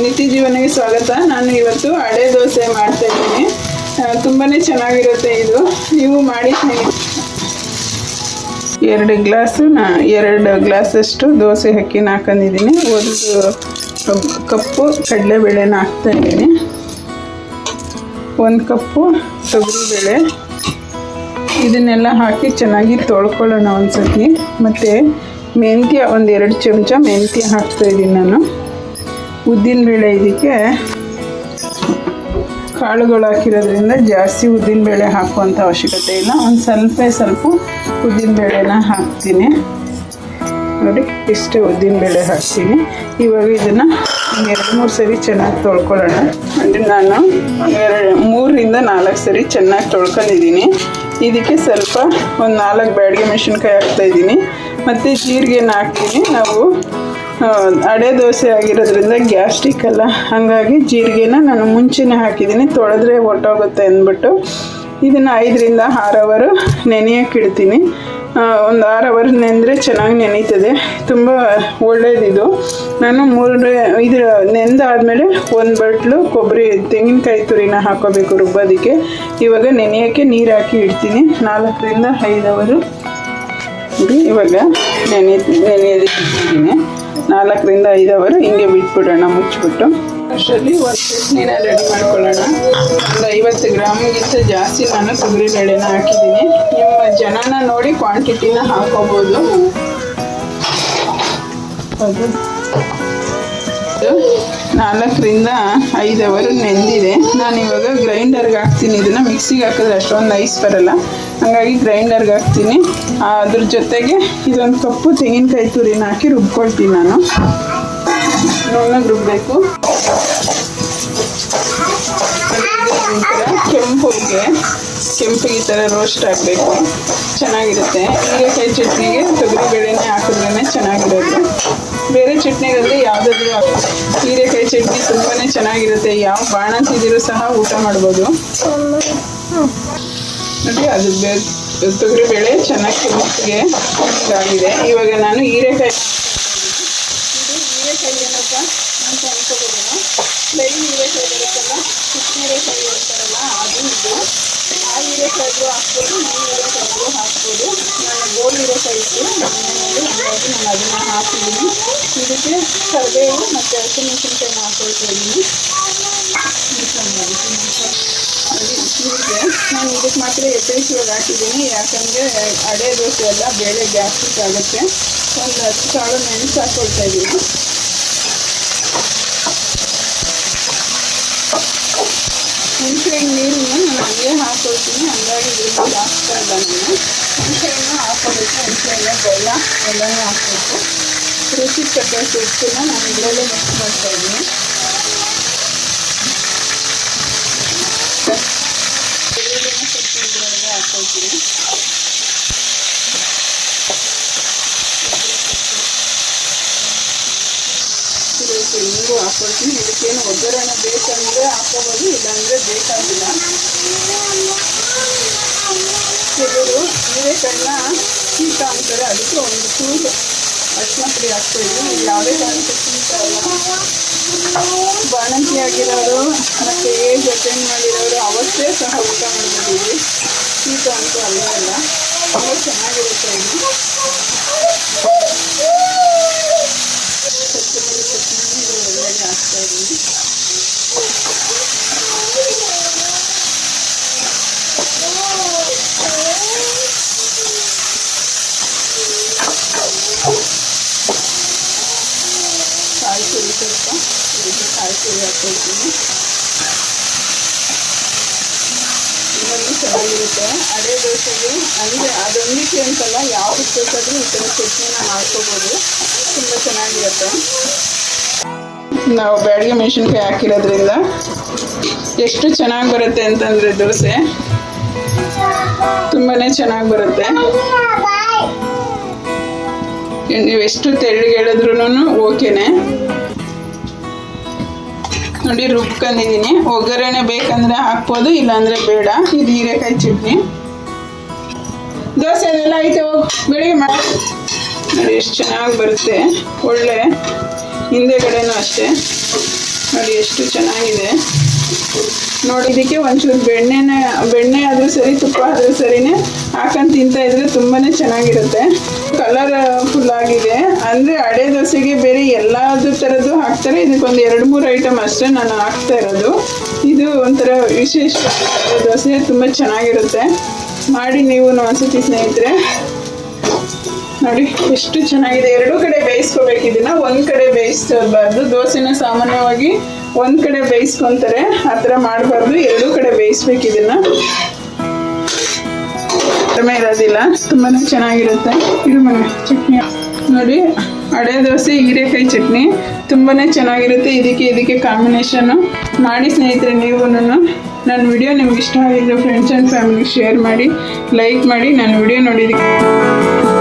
ನಿತ್ಯ ಜೀವನಕ್ಕೆ ಸ್ವಾಗತ. ನಾನು ಇವತ್ತು ಅಡೆ ದೋಸೆ ಮಾಡ್ತಾ ಇದ್ದೀನಿ. ತುಂಬಾ ಚೆನ್ನಾಗಿರುತ್ತೆ ಇದು. ನೀವು ಮಾಡಿ ಎರಡು ಗ್ಲಾಸು, ನಾ, ಎರಡು ಗ್ಲಾಸಷ್ಟು ದೋಸೆ ಅಕ್ಕಿನ ಹಾಕೊಂಡಿದ್ದೀನಿ. ಒಂದು ಕಪ್ಪು ಕಡಲೆಬೇಳೆನ ಹಾಕ್ತಾ ಇದ್ದೀನಿ. ಒಂದು ಕಪ್ಪು ತೊಗರಿಬೇಳೆ. ಇದನ್ನೆಲ್ಲ ಹಾಕಿ ಚೆನ್ನಾಗಿ ತೊಳ್ಕೊಳ್ಳೋಣ ಒಂದ್ಸತಿ. ಮತ್ತು ಮೆಂತ್ಯ ಒಂದು ಎರಡು ಚಮಚ ಮೆಂತ್ಯ ಹಾಕ್ತಾ ಇದ್ದೀನಿ ನಾನು. ಉದ್ದಿನಬೇಳೆ ಇದಕ್ಕೆ ಕಾಳುಗಳು ಹಾಕಿರೋದ್ರಿಂದ ಜಾಸ್ತಿ ಉದ್ದಿನಬೇಳೆ ಹಾಕುವಂಥ ಅವಶ್ಯಕತೆ ಇಲ್ಲ. ಒಂದು ಸ್ವಲ್ಪ ಸ್ವಲ್ಪ ಉದ್ದಿನಬೇಳೆನ ಹಾಕ್ತೀನಿ. ನೋಡಿ, ಇಷ್ಟು ಉದ್ದಿನಬೇಳೆ ಹಾಕ್ತೀನಿ. ಇವಾಗ ಇದನ್ನು ಎರಡು ಮೂರು ಸರಿ ಚೆನ್ನಾಗಿ ತೊಳ್ಕೊಳ್ಳೋಣ. ಅಂದರೆ ನಾನು ಎರಡು ಮೂರರಿಂದ ನಾಲ್ಕು ಸರಿ ಚೆನ್ನಾಗಿ ತೊಳ್ಕೊಂಡಿದ್ದೀನಿ. ಇದಕ್ಕೆ ಸ್ವಲ್ಪ ಒಂದು ನಾಲ್ಕು ಬ್ಯಾಡಿಗೆ ಮೆಣಸಿನ್ಕಾಯಿ ಹಾಕ್ತಾಯಿದ್ದೀನಿ ಮತ್ತು ಜೀರಿಗೆನ ಹಾಕ್ತೀನಿ ನಾವು ಅಡೆ ದೋಸೆ ಆಗಿರೋದ್ರಿಂದ ಗ್ಯಾಸ್ಟ್ರಿಕ್ ಅಲ್ಲ. ಹಾಗಾಗಿ ಜೀರಿಗೆನ ನಾನು ಮುಂಚೆನೇ ಹಾಕಿದ್ದೀನಿ. ತೊಳೆದ್ರೆ ಒಟ್ಟೋಗುತ್ತೆ ಅಂದ್ಬಿಟ್ಟು ಇದನ್ನು ಐದರಿಂದ ಆರು ಅವರು ನೆನೆಯೋಕೆ ಇಡ್ತೀನಿ. ಒಂದು ಆರು ಅವರ್ ನೆಂದರೆ ಚೆನ್ನಾಗಿ ನೆನೀತದೆ. ತುಂಬ ಒಳ್ಳೆಯದಿದು ನಾನು ಮೂರು ಇದು ನೆಂದಾದಮೇಲೆ ಒಂದು ಬಟ್ಲು ಕೊಬ್ಬರಿ, ತೆಂಗಿನಕಾಯಿ ತುರಿನ ಹಾಕೋಬೇಕು ರುಬ್ಬೋದಕ್ಕೆ. ಇವಾಗ ನೆನೆಯೋಕ್ಕೆ ನೀರು ಹಾಕಿ ಇಡ್ತೀನಿ. ನಾಲ್ಕರಿಂದ ಐದು ಅವರು ಇವಾಗ ನೆನೆ, ನೆನೆಯೋದಕ್ಕೆ ಇಟ್ಟಿದ್ದೀನಿ. ನಾಲ್ಕರಿಂದ ಐದು ಅವರು ಹಿಂಗೆ ಬಿಟ್ಬಿಡೋಣ, ಮುಚ್ಚಿಬಿಟ್ಟು. ಅಷ್ಟರಲ್ಲಿ ಒಂದು ಚಟ್ನಿನ ರೆಡಿ ಮಾಡ್ಕೊಳ್ಳೋಣ. ಒಂದು ಐವತ್ತು ಗ್ರಾಮ್ಗಿಂತ ಜಾಸ್ತಿ ನಾನು ತೊಗರಿಬೇಳೆನ ಹಾಕಿದ್ದೀನಿ. ನಿಮ್ಮ ಜನನ ನೋಡಿ ಕ್ವಾಂಟಿಟಿನ ಹಾಕೋಬೋದು. ಇದು ನಾಲ್ಕರಿಂದ ಐದು ಅವರು ನೆಂದಿದೆ. ನಾನು ಇವಾಗ ಗ್ರೈಂಡರ್ಗೆ ಹಾಕ್ತೀನಿ. ಇದನ್ನು ಮಿಕ್ಸಿಗೆ ಹಾಕಿದ್ರೆ ಅಷ್ಟೊಂದು ನೈಸ್ ಬರಲ್ಲ. ಹಾಗಾಗಿ ಗ್ರೈಂಡರ್ಗೆ ಹಾಕ್ತೀನಿ. ಅದ್ರ ಜೊತೆಗೆ ಇದೊಂದು ಕಪ್ಪು ತೆಂಗಿನಕಾಯಿ ತುರಿನ ಹಾಕಿ ರುಬ್ಕೊಳ್ತೀನಿ ನಾನು. ನುಣ್ಣಗೆ ರುಬ್ಬಬೇಕು ಕೆಂಪುಗೆ ಕೆಂಪು ಈ ಥರ ರೋಸ್ಟ್ ಆಗಬೇಕು. ಚೆನ್ನಾಗಿರುತ್ತೆ. ಹೀರೆಕಾಯಿ ಚಟ್ನಿಗೆ ತೊಗರಿಬೇಳೆನೇ ಹಾಕಿದ್ರೇ ಚೆನ್ನಾಗಿರೋದು. ಬೇರೆ ಚಟ್ನಿಗಳಲ್ಲಿ ಯಾವುದಾದ್ರೂ ಹೀರೆಕಾಯಿ ಚಟ್ನಿ ತುಂಬಾ ಚೆನ್ನಾಗಿರುತ್ತೆ. ಯಾವ ಬಾಣ ಸಹ ಊಟ ಮಾಡ್ಬೋದು. ನೋಡಿ, ಅದು ತೊಗರಿಬೇಳೆ ಚೆನ್ನಾಗಿ ಕೆಂಪಿಗೆ ಆಗಿದೆ ಇವಾಗ ನಾನು ಹೀರೆಕಾಯಿ ಇದು ಹೀರೆಕಾಯಿ ಏನಪ್ಪ ಅಂತ ಅನ್ಕೋಬೋದೇನೋ ಪ್ಲೈನ್ ಹೀರೆಕಾಯಿ ಬರುತ್ತಲ್ಲ ಹೀರೆಕಾಯಿ ಇರ್ತಾರಲ್ಲ ಅದು ಇದು. ಆ ಹೀರೆಕಾಯಿಗೂ ಹಾಕ್ಬೋದು ಈ ಹೀರೆಕಾಯಿಗೂ ಹಾಕ್ಬೋದು. ನಾನು ಗೋಲ್ ಹೀರೆಕಾಯಿ ಇತ್ತು ನಮ್ಮ ಹಾಗಾಗಿ ನಾನು ಅದನ್ನು ಹಾಕಿದ್ದೀನಿ ಇದಕ್ಕೆ ಕರಿಬೇವು ಮತ್ತು ಹಸಿಮೆಣಸಿನ್ಕಾಯಿನ ಹಾಕೊಳ್ತಾ ಇದ್ದೀನಿ. ಹೀಗೆ ನಾನು ಇದಕ್ಕೆ ಮಾತ್ರ ಯಥೇಚ್ಛವಾಗಿ ಹಾಕಿದ್ದೀನಿ. ಯಾಕಂದರೆ ಅಡೆ ದೋಸೆ ಎಲ್ಲ ಬೇಳೆ ಗ್ಯಾಸ್ಟ್ರಿಕ್ ಆಗುತ್ತೆ. ಒಂದು ಹತ್ತು ಕಾಳು ಮೆಣಸು ಹಾಕ್ಕೊಳ್ತಾ ಇದ್ದೀನಿ. ಹುಣಸೆಹಣ್ಣು ನೀರನ್ನು ನಾನು ಹಂಗೆ ಹಾಕ್ಕೊಳ್ತೀನಿ ಹಂಗಾಗಿ ಇದನ್ನು ಜಾಸ್ತಿ ಇಲ್ಲ ನಾನು ಹಾಕ್ಕೊಬೇಕು ಹುಣಸೆಹಣ್ಣು, ಬೆಲ್ಲ ಎಲ್ಲನೂ ಹಾಕಬೇಕು. ರುಚಿ ತಕ್ಕಷ್ಟು ಉಪ್ಪನ್ನ ನಾನು ಇದರಲ್ಲೇ ಮಿಕ್ಸ್ ಮಾಡ್ತಾ ಇದ್ದೀನಿ. ಬೆಳ್ಳುಳ್ಳಿನ ಸ್ವಲ್ಪ ಇದರೊಳಗೆ ಇದಕ್ಕೆ ಹಿಂಗು ಹಾಕ್ಕೊಳ್ತೀನಿ ಇದಕ್ಕೇನು ಒಗ್ಗರಣೆ ಬೇಕು? ಬೇಕಾಗಿಲ್ಲ ಕೆಲವರು ಹೀರೆಕಾಯಿನ ಶೀತ ಅಂತಾರೆ ಅದಕ್ಕೆ ಒಂದು ಚೂರು ಅರಿಶಿನ ಪುಡಿ ಹಾಕ್ತಾಯಿದ್ದೀನಿ ಇಲ್ಲಿ ಯಾವುದೇ ಕಾರಣಕ್ಕೆ ಶೀತ ಅಲ್ಲ. ಬಾಣಂತಿ ಆಗಿರೋರು ಮತ್ತು ಏಜ್ ಅಟೆಂಡ್ ಮಾಡಿರೋರು ಅವತ್ತೇ ಸಹ ಊಟ ಮಾಡ್ಬೋದು ಶೀತ ಅಂತೂ ಅಲ್ಲ ಅಲ್ಲ. ತುಂಬ ಚೆನ್ನಾಗಿರುತ್ತೆ ಇದು ಕೊತ್ತಂಬರಿ ಚಟ್ನಿ ಇದ್ರ ಒಳಗಡೆ ಹಾಕ್ತಾ ಇದ್ದೀನಿ ಕಾಯಿ ತುರಿ ಸ್ವಲ್ಪ ಚೆನ್ನಾಗಿರುತ್ತೆ ಅದೇ ದೋಸೆಗೆ ಅಂದರೆ ಅದೊಂದಕ್ಕೆ ಅಂತಲ್ಲ ಯಾವ ಬೇಕಾದರೂ ಈ ಥರ ಚಟ್ನಿನ ಮಾಡ್ಕೋಬೋದು ತುಂಬ ಚೆನ್ನಾಗಿರುತ್ತೆ ನಾವು ಬ್ಯಾಡಿಗೆ ಮೆಣಸಿನ್ಕಾಯಿ ಹಾಕಿರೋದ್ರಿಂದ ಎಷ್ಟು ಚೆನ್ನಾಗಿ ಬರುತ್ತೆ ಅಂತಂದರೆ ದೋಸೆ ತುಂಬಾ ಚೆನ್ನಾಗಿ ಬರುತ್ತೆ ನೀವು ಎಷ್ಟು ತೆಳ್ಳಗೆ ಹೇಳಿದ್ರು ಓಕೆನೆ ನೋಡಿ ರುಬ್ಕೊಂಡಿದ್ದೀನಿ. ಒಗ್ಗರಣೆ ಬೇಕಂದ್ರೆ ಹಾಕ್ಬೋದು, ಇಲ್ಲಾಂದ್ರೆ ಬೇಡ. ಇದು ಹೀರೆಕಾಯಿ ಚಟ್ನಿ. ದೋಸೆ ಅದೆಲ್ಲ ಐತೆ ಹೋಗಿ ಬೆಳಿಗ್ಗೆ ಮಾಡಿ ನೋಡಿ, ಎಷ್ಟು ಚೆನ್ನಾಗಿ ಬರುತ್ತೆ. ಒಳ್ಳೆ ಹಿಂದೆಗಡೆನೂ ಅಷ್ಟೇ. ನೋಡಿ ಎಷ್ಟು ಚೆನ್ನಾಗಿದೆ. ನೋಡಿ, ಇದಕ್ಕೆ ಒಂಚೂರು ಬೆಣ್ಣೆನ, ಬೆಣ್ಣೆ ಆದರೂ ಸರಿ, ತುಪ್ಪ ಆದರೂ ಸರಿನೇ ಹಾಕೊಂಡು ತಿಂತಾ ಇದ್ರೆ ತುಂಬಾನೇ ಚೆನ್ನಾಗಿರುತ್ತೆ. ಕಲರ್ ಫುಲ್ ಆಗಿದೆ. ಅಂದರೆ ಅಡೆ ದೋಸೆಗೆ ಬೇರೆ ಎಲ್ಲಾದ ಥರದ್ದು ಹಾಕ್ತಾರೆ. ಇದಕ್ಕೊಂದು ಎರಡು ಮೂರು ಐಟಮ್ ಅಷ್ಟೇ ನಾನು ಹಾಕ್ತಾ ಇರೋದು. ಇದು ಒಂಥರ ವಿಶೇಷ. ದೋಸೆ ತುಂಬ ಚೆನ್ನಾಗಿರುತ್ತೆ. ಮಾಡಿ ನೀವು ಒಂದ್ಸತಿ ಸ್ನೇಹಿತರೆ. ನೋಡಿ, ಎಷ್ಟು ಚೆನ್ನಾಗಿದೆ. ಎರಡೂ ಕಡೆ ಬೇಯಿಸ್ಕೋಬೇಕು ಇದನ್ನ. ಒಂದ್ ಕಡೆ ಬೇಯಿಸ್ಬಾರ್ದು. ದೋಸೆನ ಸಾಮಾನ್ಯವಾಗಿ ಒಂದ್ ಕಡೆ ಬೇಯಿಸ್ಕೊಂತಾರೆ. ಆ ಥರ ಮಾಡಬಾರ್ದು. ಎರಡೂ ಕಡೆ ಬೇಯಿಸ್ಬೇಕು ಇದನ್ನ. ಕಡಿಮೆ ಇರೋದಿಲ್ಲ. ತುಂಬಾನೇ ಚೆನ್ನಾಗಿರುತ್ತೆ. ಇದು ಮನೆ, ಚಟ್ನಿ. ನೋಡಿ, ಅಡೆ ದೋಸೆ, ಹೀರೆಕಾಯಿ ಚಟ್ನಿ. ತುಂಬಾನೇ ಚೆನ್ನಾಗಿರುತ್ತೆ. ಇದಕ್ಕೆ ಇದಕ್ಕೆ ಕಾಂಬಿನೇಷನ್ನು ಮಾಡಿ ಸ್ನೇಹಿತರೆ, ನೀವು ನನ್ನ ವಿಡಿಯೋ ನಿಮ್ಗೆ ಇಷ್ಟ ಆಗಿದ್ರೆ ಫ್ರೆಂಡ್ಸ್ ಆ್ಯಂಡ್ ಫ್ಯಾಮಿಲಿ ಶೇರ್ ಮಾಡಿ ಲೈಕ್ ಮಾಡಿ. ನನ್ನ ವಿಡಿಯೋ ನೋಡಿದ್ದಕ್ಕೆ